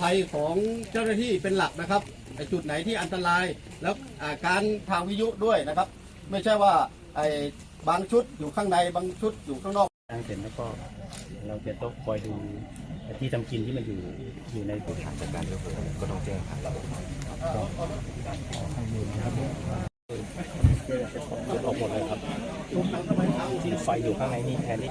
ภัยของเจ้าหน้าที่เป็นหลักนะครับไอ้จุดไหนที่อันตรายแล้วอ่าการทางวิทยุด้วยนะครับ ไม่ใช่ว่าไอ้บางชุดอยู่ข้างในบางชุดอยู่ข้างนอกทางเสร็จแล้วก็เราจะต้องคอยดูที่ทำกินที่มันอยู่อยู่ในตัวถังจากการก็ต้องแจ้งครับออกหมดเลยครับที่ไฟอยู่ข้างในนี่แทนที่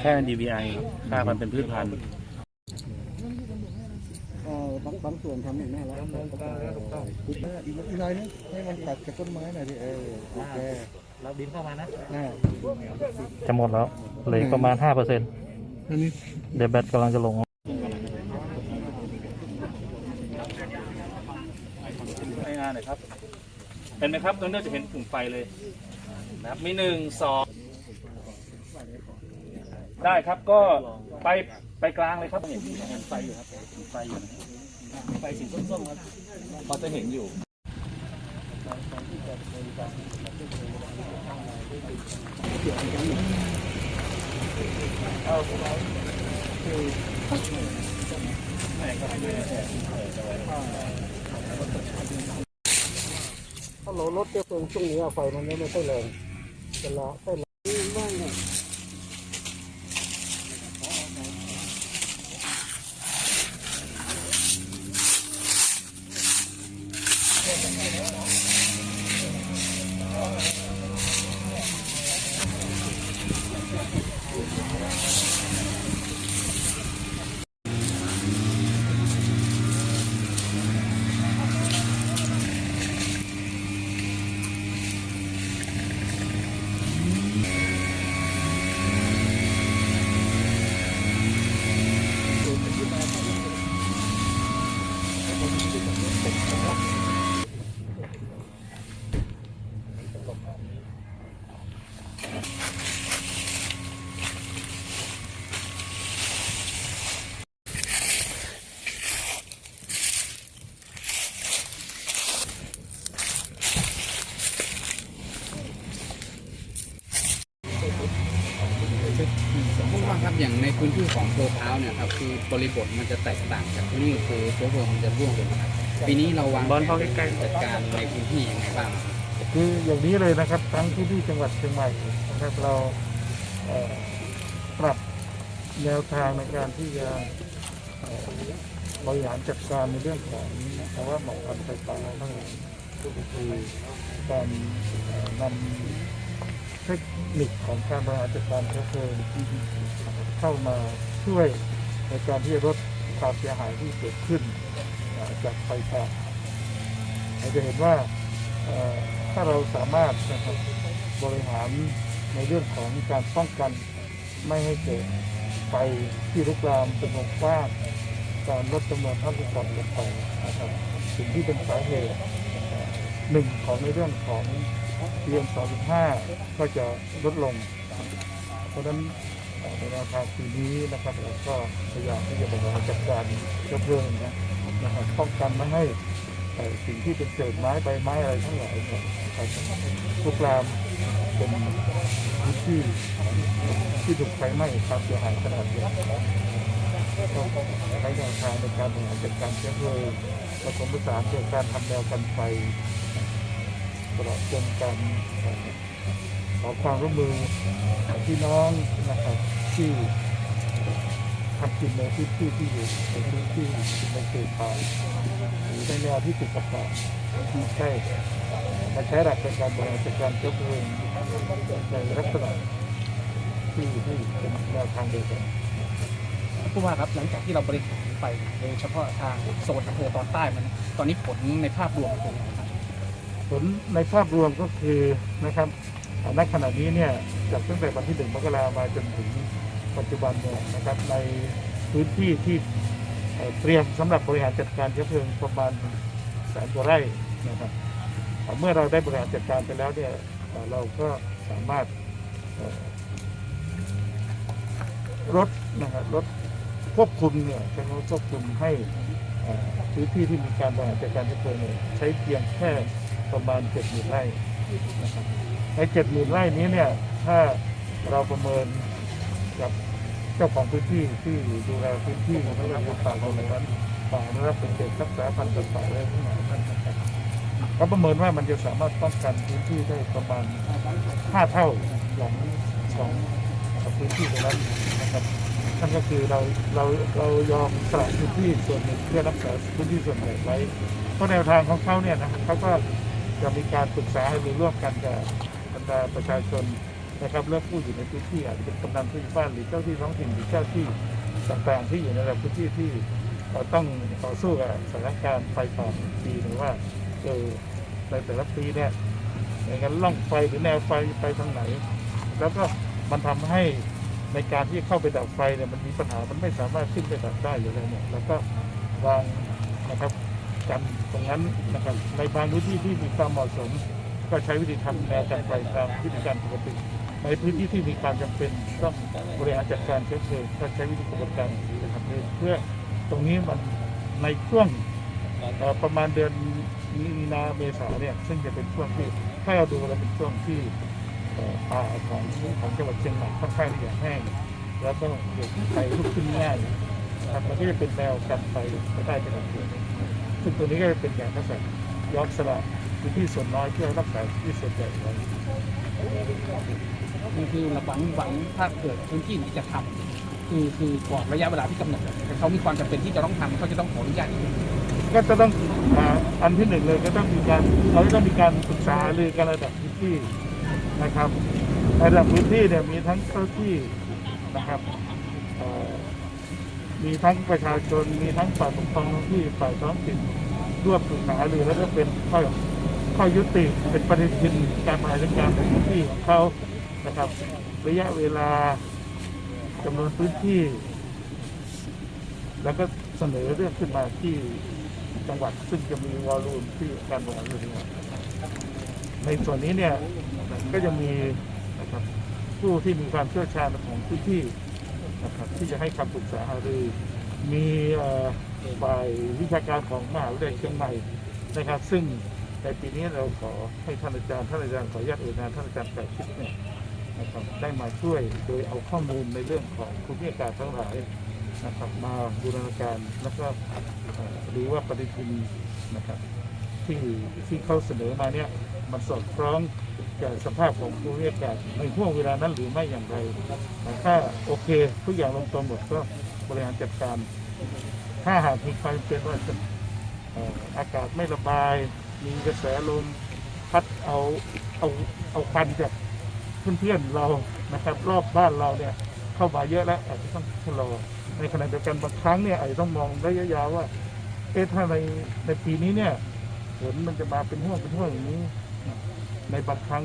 แค่ DVI ค่ามันเป็นพืชพันธุ์บางบางส่วนทำอย่างนี้แล้วอีกหน่อยนึงให้มันตัดกับต้นไม้หน่อยดิเออโอเค เราดินเข้ามานะน่าจะหมดแล้วเหลืออกประมาณ5%เอันนี้ดี๋ยวแบตกำลังจะลงรายงานหน่อยครับเห็นไหมครับตรงนี้จะเห็นกลุ่มไฟเลยนะครับมีหนึ่งสองได้ครับก็ไปไปกลางเลยครับเห็นเห็นไฟอยู่ครับเห็นไฟอยู่นะครับไฟสีส้มๆครับพอจะเห็นอยู่ ถ้าเราลดเชื้อเพลิงช่วงนี้ไฟมันไม่ค่อยแรงเวละไฟบ้างเนี่ย พวกว่าครับอย่างในพื้นที่ของโพเท้าเนี่ยครับคือ บริบทมันจะแตกต่างจากที่นี่คือเชื้อเพลิงมันจะร่วงลงครับ ปีนี้เราวางแผนจัดการในพื้นที่ยังไงบ้างครับคืออย่างนี้เลยนะครับทั้งที่ที่จังหวัดเชียงใหม่นะครับเราเอ่อปรับแนวทางในการที่จะเอ่อบริหารจัดการในเรื่องของภาวะหมอกควันไฟป่าทั้งหลายก็คือการเอ่อนำเทคนิคของการบริหารจัดการเชื้อเพลิงเข้ามาช่วยในการที่จะลดความเสียหายที่เกิดขึ้นเอ่อ จากไฟป่าเราจะเห็นว่าถ้าเราสามารถนะครับบริหารในเรื่องของการป้องกันไม่ให้เกิดไฟที่ลุกลามเป็นวงกว้างการลดจำนวนท่านผู้คนลงไปนะครับสิ่งที่เป็นสาเหตุหนึ่งของในเรื่องของเรียน2.5 ก็จะลดลง เพราะฉะนั้นในแนวทางปีนี้นะครับเราก็พยายามที่จะบริหารจัดการเชื้อเพลิงนะ นะครับป้องกันไม่ให้สิ่งที่เป็นเศษไม้ใบไม้อะไรทั้งหลายเนี่ยนะครับลุกลามเป็นพื้นที่ที่ถูกไฟไหม้ความเสียหายขนาดใหญ่ก็ใช้แนวทางในการบริหารจัดการเชื้อเพลิงผสมผสานเกี่ยวกับการทำแนวกันไฟตลอดจนการเอ่อขอความร่วมมือพี่น้องนะครับที่ ทำกินในพื้นที่ที่อยู่ในพื้นที่ในเขตป่าหรือในแนวที่ติดกับป่าที่ใช่มาใช้หลักในการบริหารจัดการเชื้อเพลิงในลักษณะที่ให้เป็นแนวทางเดียวกันผู้ว่าครับหลังจากที่เราบริหารไปโดยเฉพาะทางโซนอำเภอตอนใต้มัน ตอนนี้ผลในภาพรวมเป็นยังไงครับผลในภาพรวมก็คือนะครับณขณะนี้เนี่ยจากตั้งแต่วันที่หนึ่งมกรามาจนถึง ปัจจุบันเนี่ยนะครับในพื้นที่ที่เเตรียมสำหรับบริหารจัดการเชื้อเพลิงประมาณแสนกว่าไร่นะครับเมื่อเราได้บริหารจัดการไปแล้วเนี่ยเราก็สามารถลดนะครับลดควบคุมเนี่ยใช้คำควบคุมให้พื้นที่ที่มีการบริหารจัดการเชื้อเพลิงใช้เพียงแค่ประมาณเจ็ดหมื่นไร่นะครับในเจ็ดหมื่นไร่นี้เนี่ยถ้าเราประเมินกับ เจ้าของพื้นที่ที่ดูแลพื้นที่ไม่ว่าจะเป็นป่าของนั้นป่านะครับเป็นเขตรักษาพันธุ์สัตว์ป่าอะไรทั้งหลายนั่นนะครับก็ประเมินว่ามันจะสามารถป้องกันพื้นที่ได้ประมาณห้าเท่าของของของพื้นที่ตรงนั้นนะครับนั่นก็คือเราเราเรายอมสละพื้นที่ส่วนหนึ่งเพื่อรักษาพื้นที่ส่วนใหญ่ไว้เพราะแนวทางของเขาเนี่ยนะครับเขาก็จะมีการปรึกษาให้ร่วมกันกับบรรดาประชาชน นะครับเลือกผู้อยู่ในพื้นที่อาจจะเป็นกำนันผู้ใหญ่บ้านหรือเจ้าที่ท้องถิ่นหรือเจ้าที่ต่างๆที่อยู่ในระดับพื้นที่ที่เราต้องต่อสู้กับสถานการณ์ไฟป่าปีหรือว่าเออในแต่ละปีเนี่ยอย่างนั้นล่องไฟหรือแนวไฟไปทางไหน แล้วก็มันทำให้ในการที่เข้าไปดับไฟเนี่ยมันมีปัญหามันไม่สามารถขึ้นไปดับได้อยู่แล้วเนี่ยแล้วก็วางนะครับกันตรงนั้นนะครับในบางพื้นที่ที่มีความเหมาะสม ก็ใช้วิธีทำแนวกันไฟตามวิธีการปกติ ในพื้นที่ที่มีความจำเป็นต้องบริหารจัดการเชื้อเพลิงก็ใช้วิธีกระบวนการนะครับเพื่อตรงนี้มันในช่วงเอ่อประมาณเดือนมีนาเมษาเนี่ยซึ่งจะเป็นช่วงที่ถ้าเราดูแล้วเป็นช่วงที่ป่าของของจังหวัดเชียงใหม่ค่อนข้างที่จะแห้งแล้วก็เกิดไฟลุกขึ้นง่ายนะครับมันก็จะเป็นแนวกันไฟก็ได้เป็นอันเดียวซึ่งตัวนี้ก็จะเป็นอย่างลักษะย้อนสละพื้นที่ส่วนน้อยเพื่อรักษาพื้นที่ส่วนใหญ่ไว้ นี่คือเราหวังหวังถ้าเกิดพื้นที่ที่จะทำคือคือก่อนระยะเวลาที่กำหนดแต่เขามีความจำเป็นที่จะต้องทำเขาจะต้องขออนุญาตก็จะต้องอันที่หนึ่งเลยก็ต้องมีการเราจะต้องมีการปรึกษาหรือการระดับพื้นที่นะครับในระดับพื้นที่เนี่ยมีทั้งเจ้าที่นะครับมีทั้งประชาชนมีทั้งฝ่ายปกครองท้องที่ฝ่ายท้องถิ่นร่วมปรึกษาหรือแล้วก็เป็นข้อข้อยุติเป็นปฏิทินการบริหารจัดการในพื้นที่ของเขา นะครับ ระยะเวลาจำนวนพื้นที่ แล้วก็เสนอเรื่องขึ้นมาที่จังหวัดซึ่งจะมีวอลลุ่มที่การบริหารส่วนจังหวัดในส่วนนี้เนี่ยก็จะมีนะครับผู้ที่มีความเชี่ยวชาญของพื้นที่นะครับที่จะให้คำปรึกษาหารือมีฝ่ายวิชาการของมหาวิทยาลัยเชียงใหม่นะครับ ซึ่งในปีนี้เราขอให้ท่านอาจารย์ท่านอาจารย์ขออนุญาตเอ่ยนามท่านอาจารย์แปดชิดเนี่ย นะครับได้มาช่วยโดยเอาข้อมูลในเรื่องของภูมิอากาศทั้งหลายนะครับมาบูรณาการแล้วก็หรือว่าปฏิทินนะครับที่ที่เขาเสนอมาเนี่ยมันสอดคล้องกับสภาพของภูมิอากาศในช่วงเวลานั้นหรือไม่อย่างไรแต่ถ้าโอเคทุกอย่างลงตัวหมดก็บริหารจัดการ ถ้าหากมีความเป็นว่าจะเอ่ออากาศไม่ระบาย มีกระแสลมพัดเอาเอาเอาควันจาก เพื่อนๆเรานะครับรอบบ้านเราเนี่ยเข้ามาเยอะแล้วอาจจะต้องชะลอในขณะเดียวกันบางครั้งเนี่ยอาจจะต้องมองระยะยาวว่าเอ๊ะถ้าในในปีนี้เนี่ยฝนมันจะมาเป็นห่วงเป็นห่วงอย่างนี้ ในบางครั้ง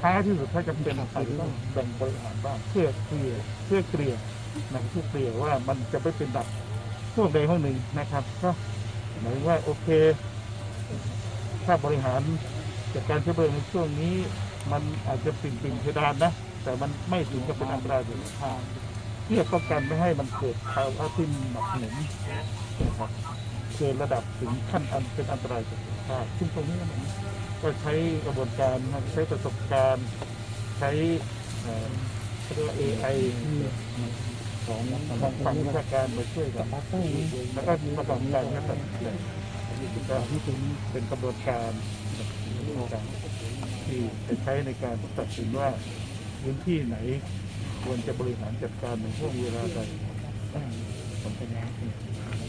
ท้ายที่สุดถ้าจำเป็นอาจจะต้องแบ่งบริหารบ้างเพื่อเคลียร์เพื่อเคลียร์นะครับเพื่อเคลียร์ว่ามันจะไม่เป็นดับพวกใดพวกหนึ่งนะครับ ก็หมายถึงว่าโอเค ถ้าบริหารจัดการเชื้อเพลิงในช่วงนี้ มันอาจจะปิ่งปิ่งเพดานนะ แต่มันไม่ถึงกับเป็นอันตรายถึงทางเพื่อป้องกันไม่ให้มันเกิดภาวะที่หนักหนุนนะครับเกินระดับถึงขั้นอันเป็นอันตรายต่อสุขภาพซึ่งตรงนี้มันก็ใช้กระบวนการใช้ประสบการณ์ ใช้เอ่อเรียกว่า AI ของของฝั่งวิชาการมาช่วยกันแล้วก็มีประกอบการก็ตัดสินใจอันนี้เป็นการที่เป็นกระบวนการ ที่จะใช้ในการตัดสินว่าพื้นที่ไหนควรจะบริหารจัดการในช่วงเวลาใดผมเป็นอย่างนี้